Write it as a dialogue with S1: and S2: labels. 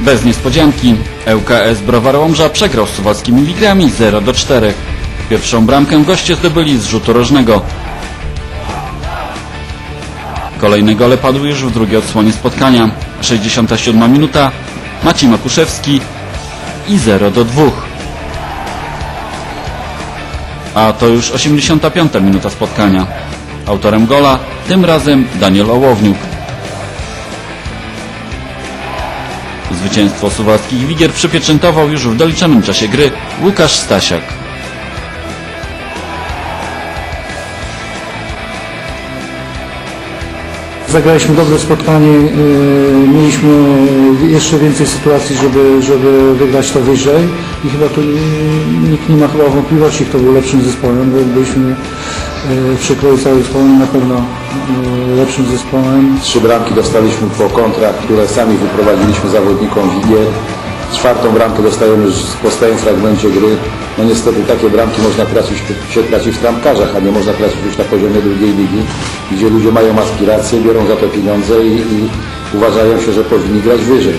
S1: Bez niespodzianki ŁKS Browar Łomża przegrał z suwalskimi Wigrami 0 do 4. Pierwszą bramkę goście zdobyli z rzutu rożnego. Kolejne gole padły już w drugiej odsłonie spotkania. 67 minuta, Maciej Makuszewski i 0 do 2. A to już 85 minuta spotkania. Autorem gola tym razem Daniel Ołowniuk. Zwycięstwo suwalskich Wigier przypieczętował już w doliczonym czasie gry Łukasz Stasiak.
S2: Zagraliśmy dobre spotkanie, yy, mieliśmy jeszcze więcej sytuacji, żeby, żeby wygrać to wyżej i chyba tu nikt nie ma chyba wątpliwości, kto był lepszym zespołem, bo byliśmy w przekroju całym zespołem na pewno yy, lepszym zespołem.
S3: Trzy bramki dostaliśmy po kontrach, które sami wyprowadziliśmy zawodnikom Wigier. Czwartą bramkę dostajemy po stałym fragmencie gry. No niestety takie bramki można tracić, się traci w trampkarzach, a nie można tracić już na poziomie drugiej ligi, gdzie ludzie mają aspiracje, biorą za to pieniądze i, i uważają się, że powinni grać wyżej.